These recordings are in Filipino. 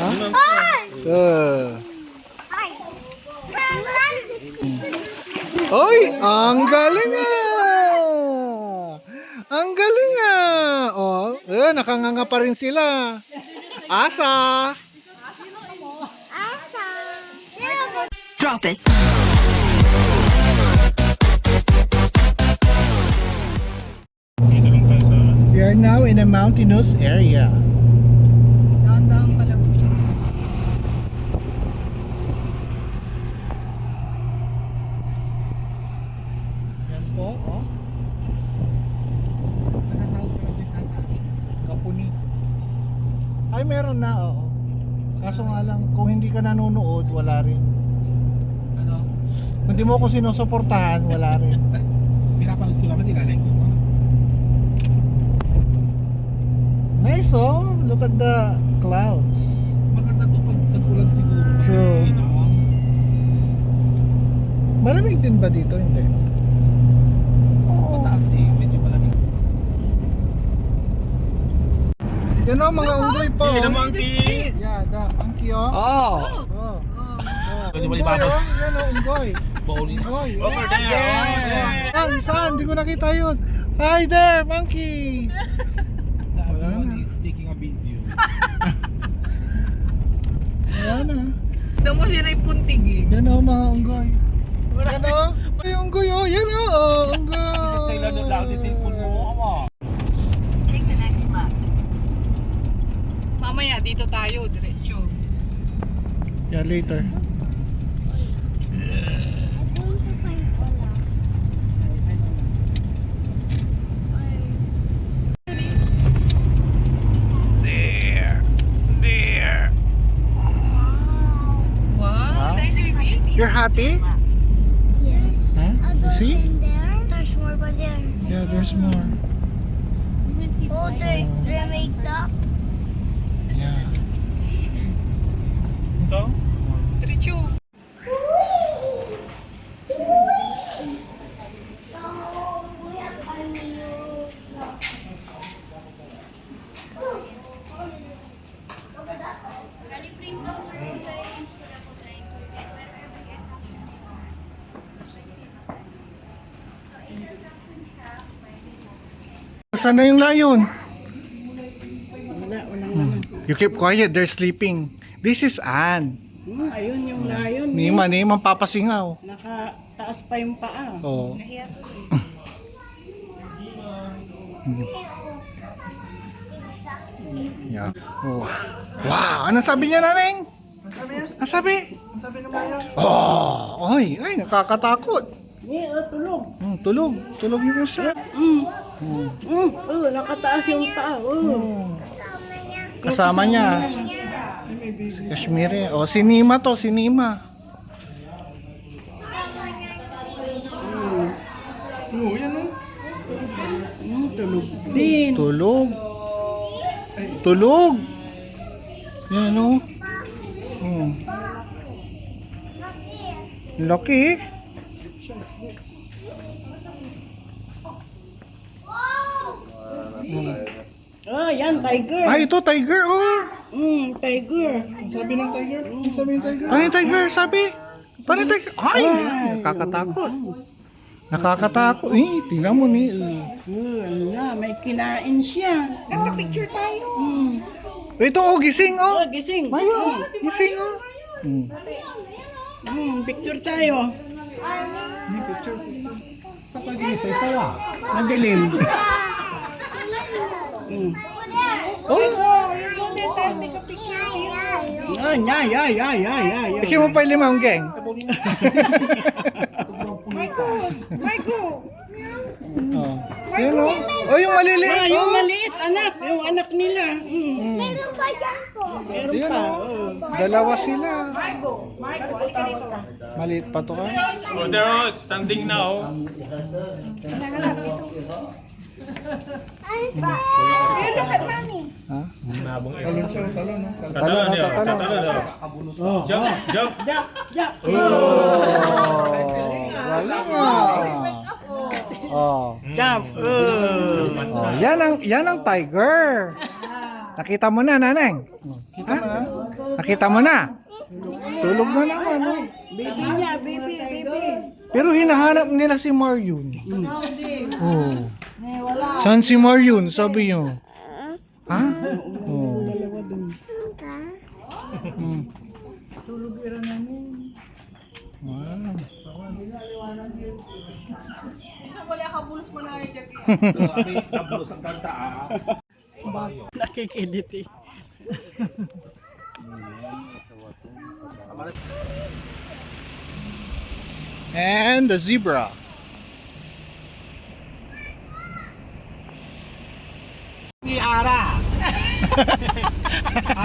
Uh. Oy, ang galing ah! Ang galing ah! Oh, eh, nakanganga pa rin sila. Asa! Drop it. We are now in a mountainous area. Dahan-dahan pala. Yan po, oh. Nakasahod ka natin sa atin. Kapuni. Ay, meron na, oo. Kaso nga lang, kung hindi ka nanonood, wala rin. Ano? Kung di mo ako sinusuportahan, wala rin. Pinapanood ko naman, nilalike ko. Nice, oh. Look at the clouds. Maganda to pag tag-ulan siguro. Know? Malamig din ba dito? Hindi. Oo. Mataas eh, medyo malamig. Yan oh, mga unggoy po. Sige oh. na monkeys! Yeah, the monkey, oh. Oh! Oh. Oh. Unggoy, malibado. oh. Yan, oh, unggoy. Bowling. Unggoy. Over there! There! Saan? Saan? Hindi ko nakita yun. Hi there, monkey! Wala na. Is taking a video. Wala na. Ito mo siya na yung puntigig. Yan oh, mga unggoy. Yan oh. Ay, unggoy, oh. Yan oh, oh, unggoy. Kailan na lang yung cellphone mo? Ama. Mamaya, dito tayo, diretso. Yeah, later. There. There. Wow, nice swimming. You're happy? Yes. Huh? Other See? there, there's more by there. Yeah, there's more. Oh, they they make up. Yeah. Ito? Diretso. So we have a new clock. Saan na yung lion? Wala, wala Hmm. You keep quiet, they're sleeping. This is Anne. Hmm, ayun yung lion. Nima, Nima, papasingaw. Nakataas pa yung paa. Oh. Yeah. Oh. Wow, ano sabi niya, Naneng? Ano sabi niya? Ano sabi? Ano sabi ng lion? Oh, ay, ay, nakakatakot. Eh, oh, tulog. Hmm, tulog. Tulog yung isa. Hmm. Hmm. Hmm, oh, nakataas yung paa. Oh. Oh. Kasama niya. Si Kashmir O, si Nima to, si Nima. Oo, yan o. Hmm, tulog din. Tulog. Tulog. Yan o. Hmm. Laki. Oh, yan, tiger. Ay, ito, tiger, oh. Hmm, tiger. Sabi ng tiger? Sabi ng tiger? Ano yung tiger? Sabi? Paano yung tiger? Ay, nakakatakot. Nakakatakot. Eh, tingnan mo ni. Oh, ano na, may kinain siya. Naka-picture tayo. Hmm. Ito, oh, gising, Oh, oh. gising. Mayo, gising, oh. Hmm. Hmm, picture tayo. Madilim. Hmm. Oh, Ah, ya, ya, ya, ya, ya, ya. Bigyan mo pa yung limang geng. Oh. Yan, oh. Oh, yung maliliit, Ah, yung oh. maliit, anak. Yung anak nila. Hmm. Meron pa dyan po. Meron Yan, pa. oh. Oh. Dalawa sila. Maliit pa to ka. Oh, there, oh, it's standing now. Ha? Nabong eh. Talon siya, talon. Talon, tatalon. Tatalo niya. Jump, jump. Jack, Jack. Oh, wala nga. Oh. Oh. Oh, yan ang yan ang tiger. Nakita mo na, naneng? Kita mo na? Nakita mo na? Tulog na naman, no? Baby niya, baby, baby. Pero hinahanap nila si Marion. Oh. Saan si Marion? Sabi niyo. Ha? Oh. Hmm. Wow. Isa wala ka bulos mo na yung jacket. Nakikiditi. And the zebra.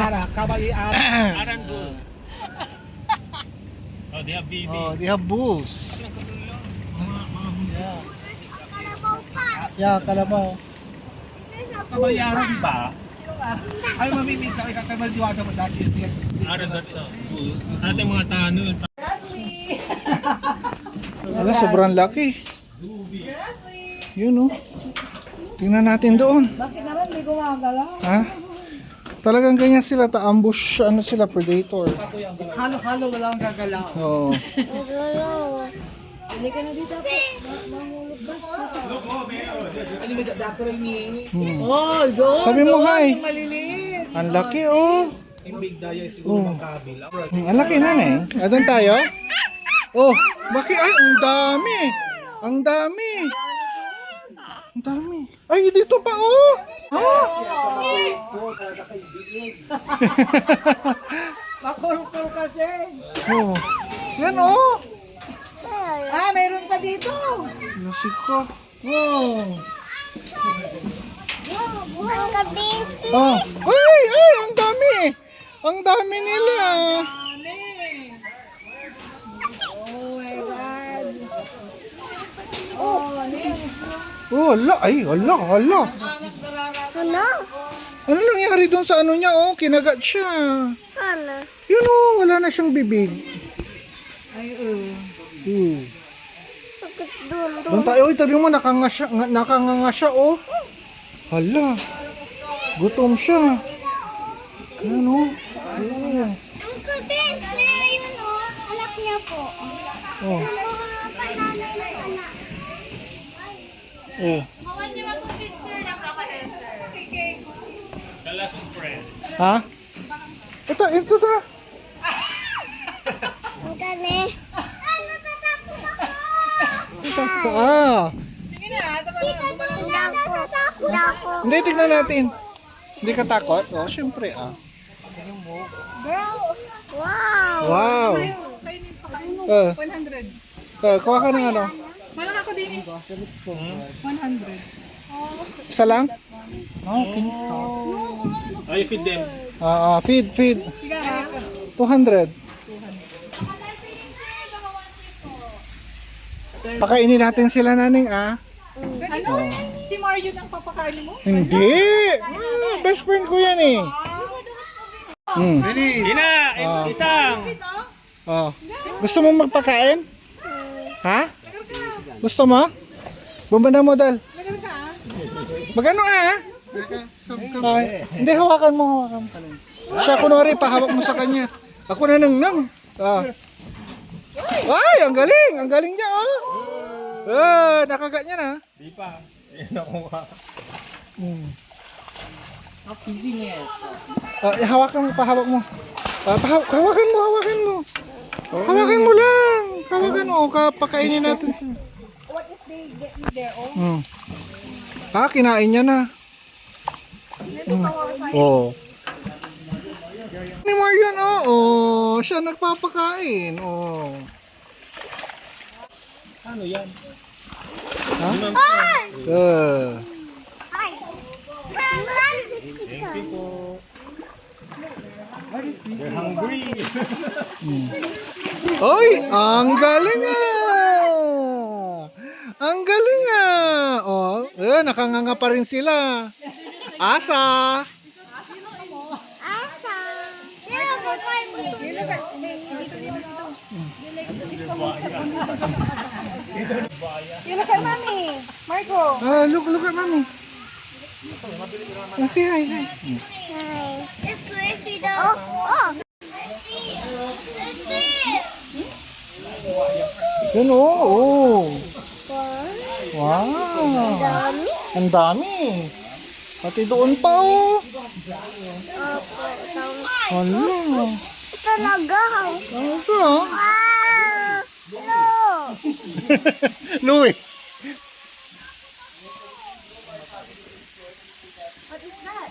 Aranggo. Oh, they have BB. Oh, they have bulls. Pa. Yeah, kalabaw. Kabayaran ba? Ay, mamimit ka, kakabal diwata mo dati siya. Aranggo. Ating mga tanol. Ala, sobrang laki. Yun, oh. Tingnan natin doon. Bakit naman hindi gumagalaw? Ha? Talagang ganyan sila, ta-ambush, ano sila, predator. Halo-halo, walang gagalaw. Oo. Ano ba dati rin ni Oh, go! Sabi mo, hi. Ang laki, oh. yung big daya siguro Oh. makabil. Hmm, ang laki na, eh. Ah, doon tayo? Oh, bakit? Ay, ang dami. Ang dami. Ang dami. Ay, dito pa, oh. Makulkul kasi. Oh. Yan, oh. Ah, mayroon pa dito. Lasik ko. Oh. Ang gabi. Oh. Ay, ay, ang dami. Ang dami nila. Oh my God. Oh, ano? Oh, ala. Ay, ala, ala. Ano? Ano nangyari doon sa ano niya, oh? Kinagat siya. Ano? Yun, oh. Wala na siyang bibig. Ay, oh. Hmm. Bakit doon? Doon tayo, oy, tabi mo, nakanga siya, nga- nakanganga siya, oh. Hala. Gutom siya. Ano? Oh. Uncle Ben, yun oh. Anak niya po. Oh. Anak. Oh. Ha? Ito, ito ta. Ang gani. Ay, natatakot ako. Ah. Doon na ako. Hindi, tignan natin. Hindi ka takot? Oh, syempre, ah. Bro. Wow. Wow. Uh, 100. uh, kuha ka ng ano? Malaki ako din eh. 100. Isa lang? Ay, feed them. Ah, ah, feed, feed. 200. Pakainin natin sila naning ah. Ano? Si Mario ang papakain mo? Hindi. Ah, best friend ko yan eh. Hmm. Ina! Ah. Isang! Oh. Gusto mo magpakain? Ha? Gusto mo? Bumaba mo dal. Magano ah? Ay, hindi, hawakan mo, hawakan mo. Siya, kunwari, pahawak mo sa kanya. Ako na nang nang. Ah. Ay, ang galing! Ang galing niya, oh! Ah, nakagat niya na. Di pa. Yan ako nga. Hmm. Ah, eh, hawakan mo, pahawak mo. Ah, pahaw- hawakan mo, hawakan mo. Hawakan mo lang. Hawakan mo, kapakainin natin siya. What if they get me there? Oh, Hmm. Ah, kinain niya na. Oh. Ni Marian, oh, oh. Siya nagpapakain, oh. Ano yan? Ha? Uh. Ay. Thank you po. They're hungry. Oy, ang galing ah! Ang galing ah! Oh, eh, nakanganga pa rin sila. Asa! Asa. Sino po kayo mo? Yun kay Mami. Marco. Ah, look, look at mami. Oh, say hi, hi. It's squishy though. Oh, oh. Yun, oh, oh. One. Wow. Dami. Ang dami. Pati doon pa, oh. Opo. Hala. Talaga. Ano oh? Wow. What is that?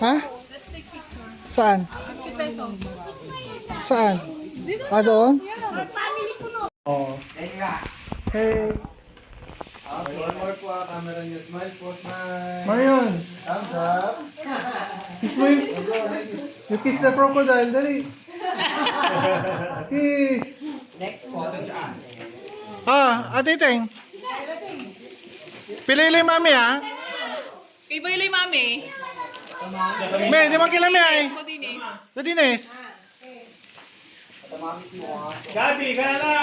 Ha? Saan? Saan? Ah, doon? Oh. Hey. One more po ah, camera niyo. Smile po, smile. Marion, Thumbs up. kiss mo yung... You kiss the crocodile, dali. Kiss. Ah, ate Teng. Pilili mami ah. Kay Bailey Mami. Me, di man kilami ay. Ko din eh. Sa Dines. Gabi, kala!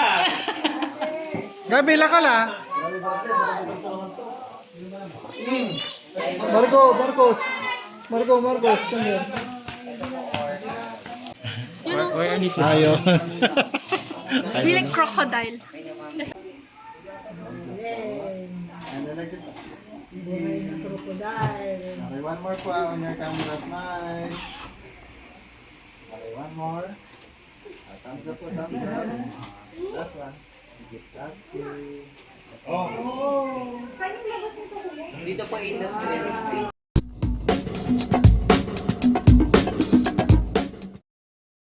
Gabi, lakala. Marco, Marcos. Marco, Marcos, come here. Ayun. Bilang crocodile. Okay, one more po ah, on your camera. Smile. Okay, one more. Thumbs up po, thumbs up. Last one. Okay. Oh, Dito po industrial.